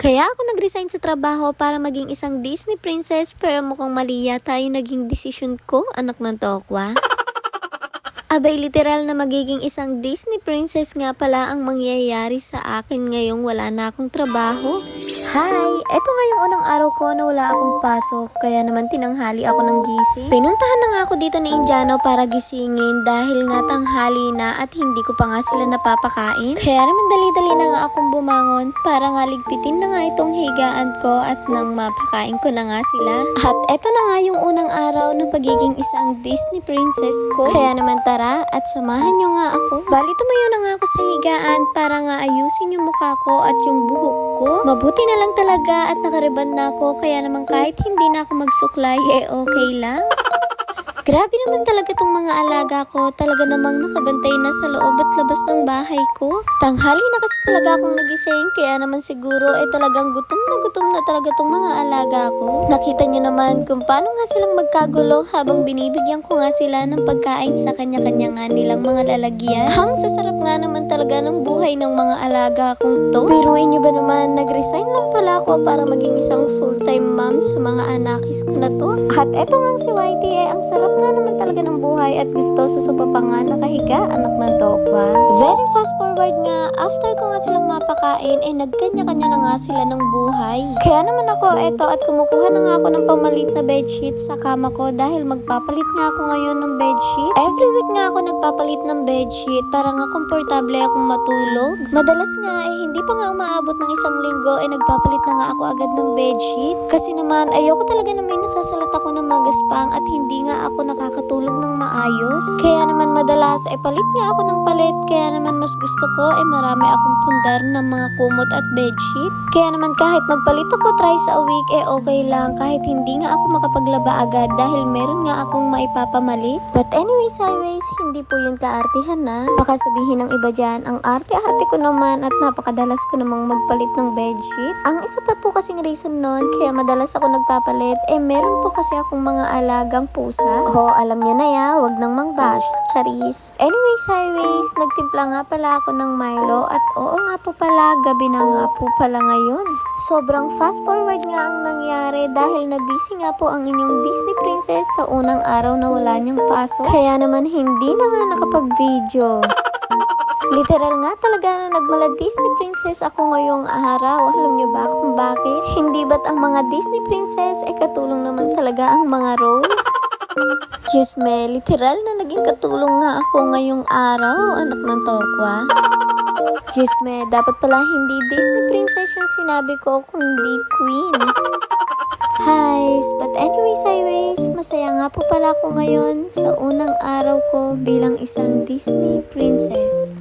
Kaya ako nag-resign sa trabaho para maging isang Disney princess pero mukhang mali yata yung naging desisyon ko, anak ng tokwa. Abay, literal na magiging isang Disney princess nga pala ang mangyayari sa akin ngayong wala na akong trabaho. Hi! Eto nga yung unang araw ko na wala akong pasok, kaya naman tinanghali ako ng gising. Pinuntahan na nga ako dito ni Indiano para gisingin dahil nga tanghali na at hindi ko pa nga sila napapakain. Kaya naman dali-dali na nga akong bumangon para nga ligpitin na nga itong higaan ko at nang mapakain ko na nga sila. At eto na nga yung unang araw ng pagiging isang Disney princess ko. Kaya naman tara at samahan nyo nga ako. Bali tumayo na nga ako sa higaan para nga ayusin yung mukha ko at yung buhok ko. Mabuti na lang talaga at nakariban na ako kaya naman kahit hindi na ako magsuklay eh okay lang. Grabe naman talaga tong mga alaga ko. Talaga namang nakabantay na sa loob at labas ng bahay ko. Tanghali na kasi talaga akong nagising. Kaya naman siguro ay talagang gutom na gutom na talaga tong mga alaga ko. Nakita niyo naman kung paano nga silang magkagulo habang binibigyan ko nga sila ng pagkain sa kanya-kanya nga nilang mga lalagyan. Ang sasarap nga naman talaga ng buhay ng mga alaga kong to. Piruin niyo ba naman, nag-resign lang pala ako para maging isang full-time mom sa mga anakis ko na to. At eto nga si Whitey eh, ang sarap nga naman talaga ng buhay at gusto sa sopa pa nga nakahiga, anak ng tokwa. Very fast forward nga, after ko nga silang mapakain, eh nagkanya-kanya na nga sila ng buhay. Kaya naman ako eto at kumukuha na nga ako ng pamalit na bedsheet sa kama ko dahil magpapalit nga ako ngayon ng bedsheet. Every week nga ako nagpapalit ng bedsheet para nga komportable akong matulog. Madalas nga eh hindi pa nga umaabot ng isang linggo eh nagpapalit na nga ako agad ng bedsheet. Kasi naman ayoko talaga na may nasasalat ako ng magaspang at hindi nga ako nakakatulog ng maayos. Kaya naman madalas ay palit nga ako ng palit kaya naman mas gusto ko ay marami akong pundar ng mga kumot at bedsheet. Kaya naman kahit magpalit ako thrice a week eh okay lang kahit hindi nga ako makapaglaba agad dahil meron nga akong maipapamalit. But anyways, highways, hindi po yun kaartihan na. Baka sabihin ng iba dyan, ang arte-arte ko naman at napakadalas ko namang magpalit ng bedsheet. Ang isa pa po kasing reason nun, kaya madalas ako nagpapalit, eh meron po kasi akong mga alagang pusa. Oo, alam niyo na ya, wag nang mangbash, charis. Anyways, highways, nagtimpla nga pala ako ng Milo at oo nga po pala, gabi na nga po pala ngayon. Sobrang fast forward nga ang nangyari dahil na busy nga po ang inyong Disney princess sa unang araw na wala niyang pasok. Kaya naman hindi na nga nakapag-video. Literal nga talaga na nagmala Disney princess ako ngayong araw. Alam niyo ba kung bakit? Hindi ba't ang mga Disney princess ay katulong naman talaga ang mga role? Diyos me, literal na naging katulong nga ako ngayong araw, anak ng tokwa. Diyos me, dapat pala hindi Disney princess yung sinabi ko, kundi queen. Highs, but anyways, highways, masaya nga po pala ako ngayon sa unang araw ko bilang isang Disney princess.